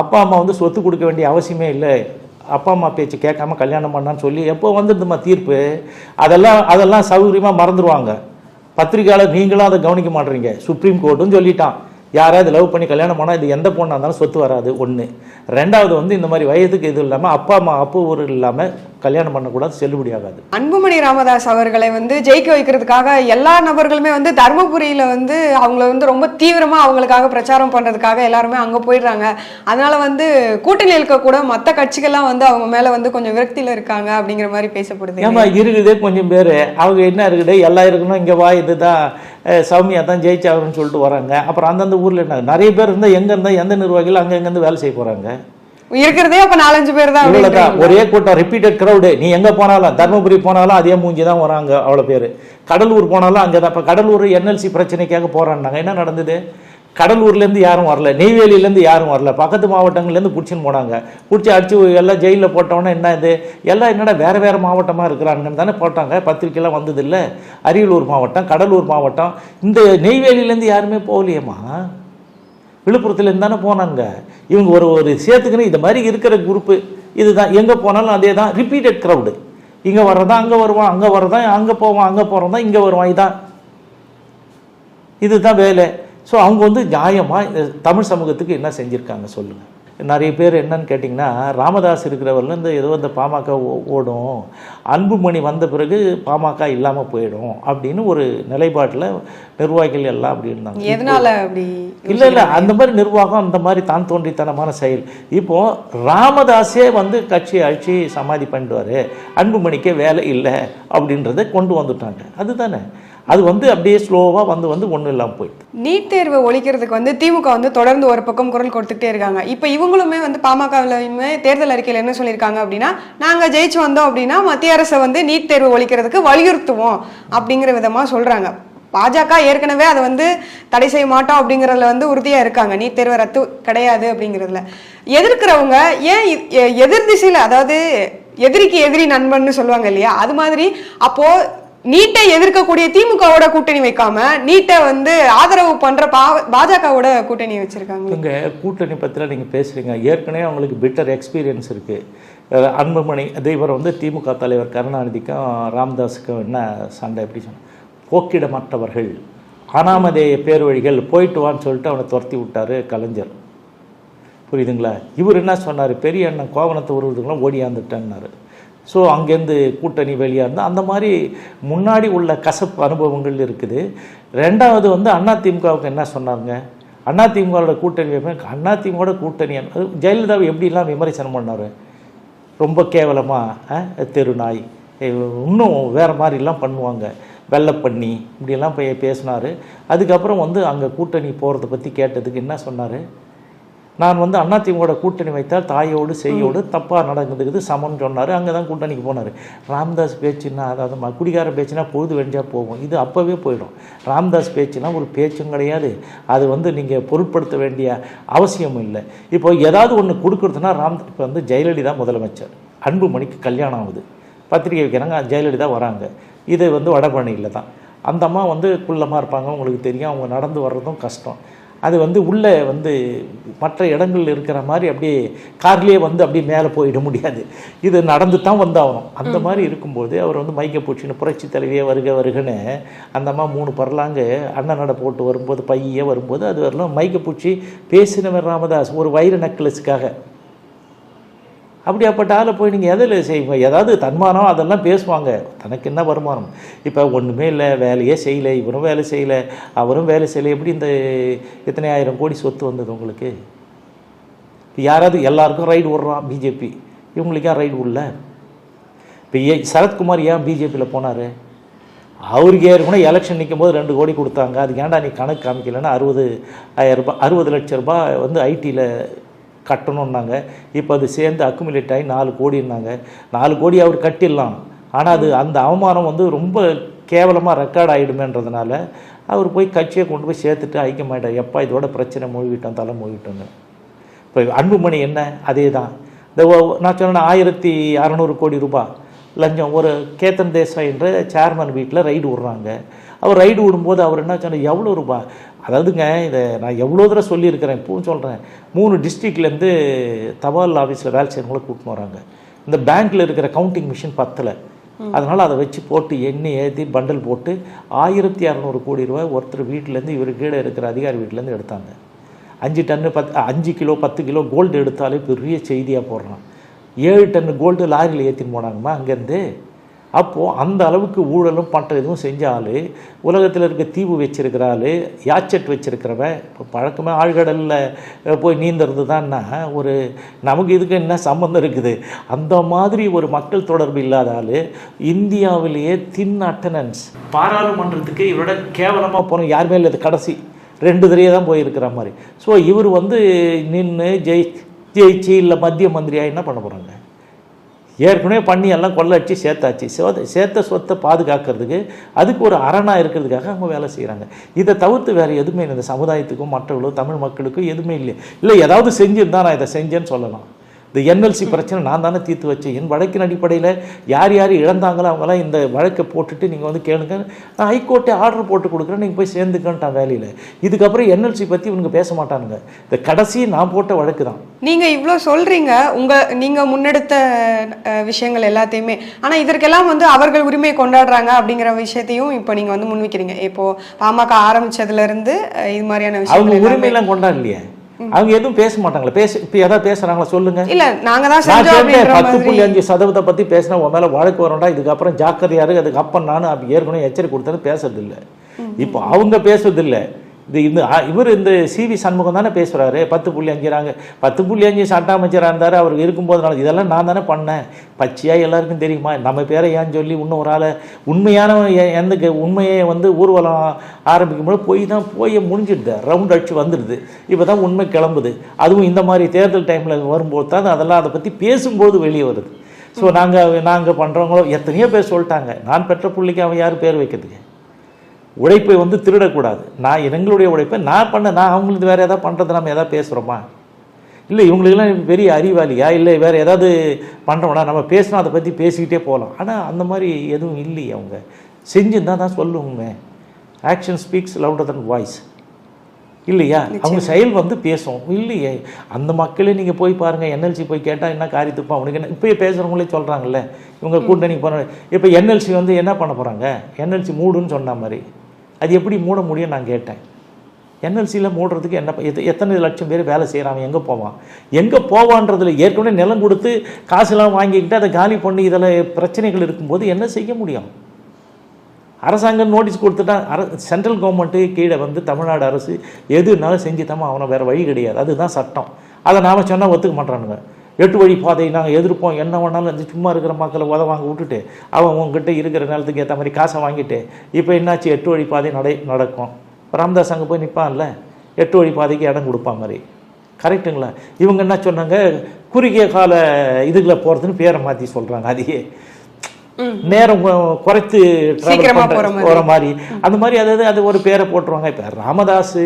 அப்பா அம்மா வந்து சொத்து கொடுக்க வேண்டிய அவசியமே இல்லை. அப்பா அம்மா பேச்சு கேட்காம கல்யாணம் பண்ணான்னு சொல்லி எப்போ வந்துடுதுமா தீர்ப்பு? அதெல்லாம் அதெல்லாம் சௌகரியமா மறந்துடுவாங்க பத்திரிக்கையாளர் நீங்களும் அதை கவனிக்க மாட்டீங்க. சுப்ரீம் கோர்ட்டும் சொல்லிட்டான். யாராவது லவ் பண்ணி கல்யாணம் பண்ணால் இது எந்த பொண்ணாக இருந்தாலும் சொத்து வராது ஒன்று ரெண்டாவது வந்து இந்த மாதிரி வயதுக்கு இது இல்லாமல் அப்பா அம்மா அப்பு ஊர் இல்லாமல் கல்யாணம் பண்ணக்கூடாது செல்லுபடி ஆகாது. அன்புமணி ராமதாஸ் அவர்களை வந்து ஜெயிக்க வைக்கிறதுக்காக எல்லா நபர்களுமே வந்து தருமபுரியில வந்து அவங்கள வந்து ரொம்ப தீவிரமா அவங்களுக்காக பிரச்சாரம் பண்றதுக்காக எல்லாருமே அங்க போயிடுறாங்க. அதனால வந்து கூட்டணியில் இருக்கக்கூட மற்ற கட்சிகள்லாம் வந்து அவங்க மேல வந்து கொஞ்சம் விரக்தியில இருக்காங்க அப்படிங்கிற மாதிரி பேசப்படுது. ஏமா இருக்குது கொஞ்சம் பேர். அவங்க என்ன இருக்குது எல்லாம் இருக்கணும் இங்கே வா இதுதான் சௌமியா தான் ஜெயிச்சாகணும்னு சொல்லிட்டு வராங்க. அப்புறம் அந்தந்த ஊரில் என்ன நிறைய பேர் இருந்தால் எங்கே இருந்தால் எந்த நிர்வாகிகள் அங்கே இங்கேருந்து வேலை செய்ய போகிறாங்க இருக்கிறதே அப்ப நாலஞ்சு பேர் தான்? ஒரே கூட்டம் ரிப்பீட்டட் க்ரௌடு நீ எங்கே போனாலும் தர்மபுரி போனாலும் அதே மூஞ்சி தான் வராங்க அவ்வளோ பேர். கடலூர் போனாலும் அங்கே தான் இப்போ கடலூர் என்எல்சி பிரச்சனைக்காக போகிறான்னாங்க என்ன நடந்தது? கடலூர்லேருந்து யாரும் வரல. நெய்வேலியிலேருந்து யாரும் வரல. பக்கத்து மாவட்டங்கள்லேருந்து பிடிச்சின்னு போனாங்க. பிடிச்சி அடிச்சு எல்லாம் ஜெயிலில் போட்டோன்னே என்ன இது? எல்லாம் என்னடா வேறு வேறு மாவட்டமாக இருக்கிறாங்கன்னு தானே போட்டாங்க. பத்திரிக்கைலாம் வந்தது இல்லை அரியலூர் மாவட்டம் கடலூர் மாவட்டம். இந்த நெய்வேலியிலேருந்து யாருமே போகலையேம்மா? விழுப்புரத்துலேருந்து தானே போனாங்க. இவங்க ஒரு ஒரு சேர்த்துக்குன்னு இந்த மாதிரி இருக்கிற குரூப்பு இதுதான். எங்கே போனாலும் அதே தான் ரிப்பீட்டட் க்ரௌடு இங்கே வர்றதா அங்கே வருவான். அங்கே வர்றதான் அங்கே போவான். அங்கே போகிறதா இங்கே வருவான். இதான். இதுதான் வேலை. ஸோ அவங்க வந்து நியாயமாக தமிழ் சமூகத்துக்கு என்ன செஞ்சுருக்காங்க சொல்லுங்கள் நிறைய பேர் என்னன்னு கேட்டிங்கன்னா ராமதாஸ் இருக்கிறவரில் இந்த ஏதோ இந்த பாமக ஓடும். அன்புமணி வந்த பிறகு பாமக இல்லாமல் போயிடும் அப்படின்னு ஒரு நிலைப்பாட்டில் நிர்வாகிகள் எல்லாம் அப்படி இருந்தாங்க. எதனால அப்படி இல்லை இல்லை அந்த மாதிரி நிர்வாகம் அந்த மாதிரி தான் தோன்றித்தனமான செயல். இப்போ ராமதாஸே வந்து கட்சி அழிச்சு சமாதி பண்ணிடுவாரு அன்புமணிக்கே வேலை இல்லை அப்படின்றத கொண்டு வந்துட்டாங்க. அதுதானே? அது வந்து அப்படியே ஸ்லோவாக வந்து வந்து ஒன்றும் இல்லாமல் போயிடுது. நீட் தேர்வை ஒழிக்கிறதுக்கு வந்து திமுக வந்து தொடர்ந்து ஒரு பக்கம் குரல் கொடுத்துட்டே இருக்காங்க. இப்போ இவங்களுமே வந்து பாமகவிலுமே தேர்தல் அறிக்கையில் என்ன சொல்லியிருக்காங்க அப்படின்னா நாங்கள் ஜெயிச்சு வந்தோம் அப்படின்னா மத்திய அரசை வந்து நீட் தேர்வு ஒழிக்கிறதுக்கு வலியுறுத்துவோம் அப்படிங்கிற விதமாக சொல்கிறாங்க பாஜக ஏற்கனவே அதை வந்து தடை செய்ய மாட்டோம் அப்படிங்கிறதுல வந்து உறுதியாக இருக்காங்க. நீட் தேர்வு ரத்து கிடையாது அப்படிங்கிறதுல. எதிர்க்கிறவங்க ஏன் எ- எதிர் திசையில் அதாவது எதிரிக்கு எதிரி நண்பன்னு சொல்லுவாங்க இல்லையா? அது மாதிரி அப்போ நீட்டை எதிர்க்கக்கூடிய திமுகவோட கூட்டணி வைக்காம நீட்டை வந்து ஆதரவு பண்ற பா- பாஜகவோட கூட்டணி வச்சிருக்காங்க. இவங்க கூட்டணி பத்தில நீங்கள் பேசுறீங்க. ஏற்கனவே அவங்களுக்கு பெட்டர் எக்ஸ்பீரியன்ஸ் இருக்குது அன்புமணி இவர் வந்து திமுக தலைவர் கருணாநிதிக்கும் ராம்தாஸுக்கும் என்ன சண்டை எப்படி சொன்ன? போக்கிடமற்றவர்கள். அனாமதேய பேர்வழிகள் போயிட்டு வான்னு சொல்லிட்டு அவனை துரத்தி விட்டாரு கலைஞர். புரியுதுங்களா? இவர் என்ன சொன்னார்? பெரிய அண்ணன் கோவணத்தை உருவதுக்கெல்லாம் ஓடியாந்துட்டேன்னாரு. ஸோ அங்கேருந்து கூட்டணி வெளியாக இருந்தால் அந்த மாதிரி முன்னாடி உள்ள கசப்பு அனுபவங்கள் இருக்குது. ரெண்டாவது வந்து அதிமுகவுக்கு என்ன சொன்னாங்க? அதிமுகவோட கூட்டணி அண்ணா அதிமுகவோட கூட்டணி அது ஜெயலலிதாவை எப்படிலாம் விமர்சனம் பண்ணார்? ரொம்ப கேவலமாக தெருநாய். இன்னும் வேறு மாதிரிலாம் பண்ணுவாங்க. வெள்ளப்பண்ணி இப்படியெல்லாம் போய் பேசினார். அதுக்கப்புறம் வந்து அங்கே கூட்டணி போகிறத பற்றி கேட்டதுக்கு என்ன சொன்னார்? நான் வந்து அதிமுகவோட கூட்டணி வைத்தால் தாயோடு செய்யோடு தப்பாக நடக்குதுக்கு சமம்னு சொன்னார். அங்கே தான் கூட்டணிக்கு போனார். ராம்தாஸ் பேச்சுன்னா அதாவது ம- குடிகார பேச்சுனா பொழுது வெஞ்சா போகும். இது அப்போவே போயிடும். ராம்தாஸ் பேச்சுனா ஒரு பேச்சும் கிடையாது. அது வந்து நீங்கள் பொருட்படுத்த வேண்டிய அவசியம் இல்லை. இப்போ ஏதாவது ஒன்று கொடுக்குறதுனா ராம் இப்போ வந்து ஜெயலலிதா முதலமைச்சர். அன்புமணிக்கு கல்யாணம் ஆகுது. பத்திரிகை வைக்கிறாங்க ஜெயலலிதா வராங்க. இது வந்து வடபழனியில் தான். அந்த அம்மா வந்து குள்ளமாக இருப்பாங்க. உங்களுக்கு தெரியும். அவங்க நடந்து வர்றதும் கஷ்டம். அது வந்து உள்ளே வந்து மற்ற இடங்கள்ல இருக்கிற மாதிரி அப்படியே கார்லேயே வந்து அப்படியே மேலே போயிட முடியாது. இது நடந்து தான் வந்தாகணும். அந்த மாதிரி இருக்கும்போது அவர் வந்து மைக்க பூச்சின்னு புரட்சி தலைவியே வருக வருகன்னு அந்த அம்மா மூணு பரலாங்கு அண்ணன் நட போட்டு வரும்போது பையே வரும்போது அது வரலாம் மைக்க பூச்சி பேசினவர் ராமதாஸ் ஒரு வைர நெக்லஸுக்காக. அப்படியாப்பட்ட ஆளை போய் நீங்கள் எதில் செய்வீங்க? ஏதாவது தன்மானம் அதெல்லாம் பேசுவாங்க. தனக்கு என்ன வருமானம்? இப்போ ஒன்றுமே இல்லை வேலையே செய்யலை இவரும் வேலை செய்யலை அவரும் வேலை செய்யலை. எப்படி இந்த இத்தனை ஆயிரம் கோடி சொத்து வந்தது உங்களுக்கு? இப்போ யாராவது எல்லாருக்கும் ரைடு விடுறான் பிஜேபி இவங்களுக்கு ஏன் ரைடு விடல? இப்போ ஏ சரத்குமார் ஏன் பிஜேபியில் போனார்? அவருக்கு ஏற்கனவே எலெக்ஷன் நிற்கும் போது ரெண்டு கோடி கொடுத்தாங்க. அதுக்கு ஏன்டா நீ கணக்கு காமிக்கலைன்னா அறுபது ஆயிரம் ரூபாய் அறுபது லட்ச ரூபாய் வந்து ஐடியில் கட்டணுன்னாங்க இப்போ அது சேர்ந்து அக்குமுலேட் ஆகி நாலு கோடின்னாங்க. நாலு கோடி அவர் கட்டிடலாம். ஆனால் அது அந்த அவமானம் வந்து ரொம்ப கேவலமாக ரெக்கார்ட் ஆகிடுமேன்றதுனால அவர் போய் கட்சியை கொண்டு போய் சேர்த்துட்டு ஐக்கியமாயிட்டார் எப்பா இதோட பிரச்சனை மூழ்கிட்டோம் தலை மூழ்கிட்டோங்க இப்போ அன்புமணி என்ன? அதே தான் இந்த நான் சொன்னேன் ஆயிரத்தி அறநூறு கோடி ரூபாய் லஞ்சம். ஒரு கேத்தன் தேசாய்ன்ற சேர்மன் வீட்டில் ரைடு விடுறாங்க அவர் ரைடு விடும்போது அவர் என்ன சொன்னார்? எவ்வளோ ரூபாய்? அதாவதுங்க இதை நான் எவ்வளோ தடவை சொல்லியிருக்கிறேன் இப்பவும் சொல்கிறேன் மூணு டிஸ்ட்ரிக்ட்லேருந்து தபால் ஆஃபீஸில் வேலை செய்கிறவங்கள கூட்டின்னு வராங்க. இந்த பேங்க்கில் இருக்கிற கவுண்டிங் மிஷின் பத்தலை. அதனால் அதை வச்சு போட்டு எண்ணி ஏற்றி பண்டல் போட்டு ஆயிரத்தி இரநூறு கோடி ரூபாய் ஒருத்தர் வீட்டிலேருந்து இவர் கீழே இருக்கிற அதிகாரி வீட்டிலேருந்து எடுத்தாங்க. அஞ்சு டன்னு பத்து அஞ்சு கிலோ பத்து கிலோ கோல்டு எடுத்தாலே பெரிய செய்தியாக போடுறான். ஏழு டன்னு கோல்டு லாரியில் ஏற்றின்னு போனாங்கம்மா அங்கேருந்து. அப்போது அந்த அளவுக்கு ஊழலும் பண்ற எதுவும் செஞ்ச உலகத்தில் இருக்க தீவு வச்சிருக்கிறாள் யாச்சட் வச்சிருக்கிறவன் இப்போ பழக்கமே ஆழ்கடலில் போய் நீந்துறது தான்னா ஒரு நமக்கு இதுக்கு என்ன சம்மந்தம் இருக்குது? அந்த மாதிரி ஒரு மக்கள் தொடர்பு இல்லாத ஆள் இந்தியாவிலேயே தின் அட்டனன்ஸ் பாராளுமன்றத்துக்கு இவரோட கேவலமாக போனோம் யாருமே இல்லை கடைசி? ரெண்டு தடவை தான் போயிருக்கிற மாதிரி. ஸோ இவர் வந்து நின்று ஜெயி ஜெயிச்சு இல்லை மத்திய மந்திரியாக என்ன பண்ண போகிறாங்க ஏற்கனவே பண்ணி எல்லாம் கொள்ளடிச்சு சேர்த்தாச்சு. சோத சேர்த்த சொத்தை பாதுகாக்கிறதுக்கு அதுக்கு ஒரு அரணாக இருக்கிறதுக்காக அவங்க வேலை செய்கிறாங்க இதை தவிர்த்து வேறு எதுவுமே இல்லை. இந்த சமுதாயத்துக்கும் மற்றவர்களும் தமிழ் மக்களுக்கும் எதுவுமே இல்லை. இல்லை ஏதாவது செஞ்சுருந்தா நான் இதை செஞ்சேன்னு சொல்லலாம். இந்த என்எல்சி பிரச்சனை நான் தானே தீர்த்து வச்சேன். என் வழக்கின் அடிப்படையில் யார் யார் இழந்தாங்களோ அவங்களாம் இந்த வழக்கை போட்டுட்டு நீங்கள் வந்து கேளுங்க. நான் ஹைகோர்ட்டே ஆர்டர் போட்டு கொடுக்குறேன். நீங்கள் போய் சேர்ந்துக்கன்ட்டான் வேலையில். இதுக்கப்புறம் என்எல்சி பற்றி இவனுங்க பேச மாட்டானுங்க. இந்த கடைசி நான் போட்ட வழக்கு தான். நீங்க இவ்ளோ சொல்றீங்க. உங்க நீங்க முன்னெடுத்த விஷயங்கள் எல்லாத்தையுமே. ஆனா இதற்கெல்லாம் வந்து அவர்கள் உரிமை கொண்டாடுறாங்க அப்படிங்கிற விஷயத்தையும் இப்போ நீங்க வந்து முன்வைக்கிறீங்க. இப்போ பாமக அஹ், இது மாதிரியான அவங்க விஷயங்கள் எல்லாமே- உரிமையெல்லாம் கொண்டாடலையே. அவங்க எதுவும் பேச மாட்டாங்களா. பேச இப்போ எதாவது பேசுறாங்களா சொல்லுங்க. இல்ல நாங்க தான் நான் கேட்டேன் பத்து புள்ளி அஞ்சு சதவீதத்தை பத்தி பேசினா உன் மேல வழக்கு வரும்டா இதுக்கப்புறம் ஜாக்கிரதையா இருக்கு அதுக்கு அப்ப நானும் அப்ப ஏற்கனவே எச்சரிக்கை கொடுத்தது பேசுறது இல்ல இப்போ அவங்க பேசுறது இல்ல இது இந்த இவர் இந்த சிவி சண்முகம் தானே பேசுகிறாரு பத்து புள்ளி அஞ்சுறாங்க பத்து புள்ளி அஞ்சு சட்ட அமைச்சராக இருந்தார் அவர் இருக்கும்போதுனால இதெல்லாம் நான் தானே பண்ணேன். பச்சையாக எல்லாருக்கும் தெரியுமா? நம்ம பேரை ஏன் சொல்லி இன்னும் ஒரு ஆளை உண்மையான எந்த க- உண்மையை வந்து ஊர்வலம் ஆரம்பிக்கும்போது போய் தான் போய் முடிஞ்சிடுது. ரவுண்ட் அடிச்சு வந்துடுது. இப்போ தான் உண்மை கிளம்புது. அதுவும் இந்த மாதிரி தேர்தல் டைமில் வரும்போது தான் அதெல்லாம் அதை பற்றி பேசும்போது வெளியே வருது. ஸோ நாங்கள் நாங்கள் பண்ணுறவங்களோ எத்தனையோ பேர் சொல்லிட்டாங்க. நான் பெற்ற பிள்ளைக்கு அவன் யார் பேர் வைக்கிறதுக்கு? உழைப்பை வந்து திருடக்கூடாது. நான் எங்களுடைய உழைப்பை நான் பண்ண நான் அவங்களுக்கு வேறு எதாவது பண்ணுறது நம்ம எதாவது பேசுகிறோமா இல்லை இவங்களுக்கெல்லாம் பெரிய அறிவாளியா? இல்லை வேறு ஏதாவது பண்ணுறோம்னா நம்ம பேசினா அதை பற்றி பேசிக்கிட்டே போகலாம். ஆனால் அந்த மாதிரி எதுவும் இல்லையே அவங்க. செஞ்சுருந்தா தான் சொல்லுவோங்க ஆக்ஷன் ஸ்பீக்ஸ் லவுடர் தன் வாய்ஸ் இல்லையா? அவங்க செயல் வந்து பேசும். இல்லையே? அந்த மக்களே நீங்கள் போய் பாருங்கள் என்எல்சி போய் கேட்டால் என்ன காரியத்துப்பா அவனுக்கு என்ன? இப்போயே பேசுகிறவங்களே சொல்கிறாங்கல்ல இவங்க கூட்டணி போன இப்போ என்எல்சி வந்து என்ன பண்ண போகிறாங்க என்எல்சி மூடுன்னு சொன்ன மாதிரி. அது எப்படி மூட முடியும் நான் கேட்டேன். என்எல்சியில் மூடுறதுக்கு என்ன எத்தனை லட்சம் பேர் வேலை செய்கிறாங்க எங்கே போவான்? எங்கே போவான்றதில் ஏற்கனவே நிலம் கொடுத்து காசுலாம் வாங்கிக்கிட்டு அதை காலி பண்ணி இதில் பிரச்சனைகள் இருக்கும்போது என்ன செய்ய முடியும்? அரசாங்கம் நோட்டீஸ் கொடுத்துட்டா அர சென்ட்ரல் கவர்மெண்ட்டு கீழே வந்து தமிழ்நாடு அரசு எதுனாலும் செஞ்சுத்தாம அவனை வேறு வழி கிடையாது. அதுதான் சட்டம். அதை நாம் சொன்னால் ஒத்துக்க மாட்டானுங்க. எட்டு வழி பாதை நாங்கள் எதிர்ப்போம். என்ன வேணாலும் இந்த சும்மா இருக்கிற மக்களை உத வாங்க விட்டுட்டு அவன் உங்ககிட்ட இருக்கிற நிலத்துக்கு ஏற்ற மாதிரி காசை வாங்கிட்டு இப்போ என்னாச்சு? எட்டு வழி பாதை நடை நடக்கும். ராமதாஸ் அங்கே போய் நிற்பான்ல எட்டு வழி பாதைக்கு இடம் கொடுப்பான் மாதிரி. கரெக்டுங்களா இவங்க என்ன சொன்னாங்க? குறுகிய கால இதுகளை போகிறதுன்னு பேரை மாற்றி சொல்கிறாங்க அதையே. நேரம் குறைத்து போற மாதிரி. அந்த மாதிரி அதாவது அது ஒரு பேரை போட்டுருவாங்க. இப்போ ராமதாஸ்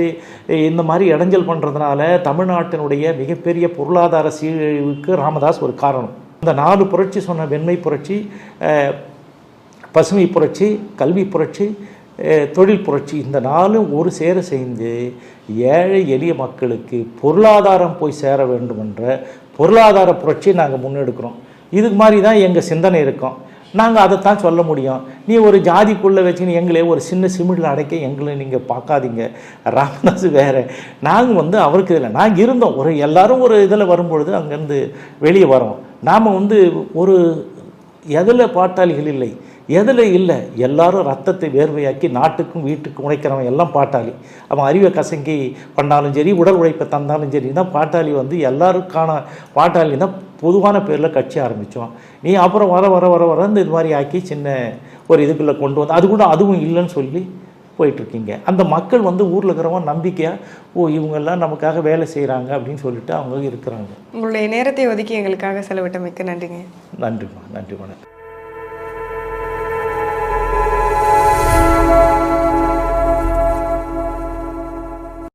இந்த மாதிரி இடைஞ்சல் பண்ணுறதுனால தமிழ்நாட்டினுடைய மிகப்பெரிய பொருளாதார சீழிவுக்கு ராமதாஸ் ஒரு காரணம். இந்த நாலு புரட்சி சொன்ன வெண்மை புரட்சி பசுமை புரட்சி கல்வி புரட்சி தொழில் புரட்சி இந்த நாலும் ஒரு சேர சேர்ந்து ஏழை எளிய மக்களுக்கு பொருளாதாரம் போய் சேர வேண்டும் என்ற பொருளாதார புரட்சியை நாங்கள் முன்னெடுக்கிறோம். இதுக்கு மாதிரி தான் எங்கள் சிந்தனை இருக்கும். நாங்கள் அதைத்தான் சொல்ல முடியும். நீ ஒரு ஜாதிக்குள்ளே வச்சுன்னு எங்களே ஒரு சின்ன சிமிடில் அடைக்க எங்களை நீங்கள் பார்க்காதீங்க. ராமதாஸ் வேறு. நாங்கள் வந்து அவருக்கு இதில் நாங்கள் இருந்தோம். ஒரு எல்லாரும் ஒரு இதில் வரும்பொழுது அங்கேருந்து வெளியே வரோம். நாம் வந்து ஒரு எதில் பாட்டாளிகள் இல்லை. எதில் இல்லை. எல்லாரும் ரத்தத்தை வேர்வையாக்கி நாட்டுக்கும் வீட்டுக்கும் உழைக்கிறவன் எல்லாம் பாட்டாளி. அவன் அறிவை கசங்கி பண்ணாலும் சரி உடல் உழைப்பை தந்தாலும் சரி தான் பாட்டாளி வந்து எல்லாருக்கான பாட்டாளி தான் பொதுவான பேரில் கட்சி ஆரம்பித்தோம் நீ அப்புறம் வர வர வர வர இந்த இது மாதிரி ஆக்கி சின்ன ஒரு இதுக்குள்ளே கொண்டு வந்து அது கூட அதுவும் இல்லைன்னு சொல்லி போயிட்டுருக்கீங்க. அந்த மக்கள் வந்து ஊரில் இருக்கிறவங்க நம்பிக்கையாக ஓ இவங்கெல்லாம் நமக்காக வேலை செய்கிறாங்க அப்படின்னு சொல்லிட்டு அவங்க இருக்கிறாங்க. உங்களுடைய நேரத்தை ஒதுக்கி எங்களுக்காக செலவிட்டமைக்கு நன்றிங்க. நன்றிம்மா நன்றி வணக்கம்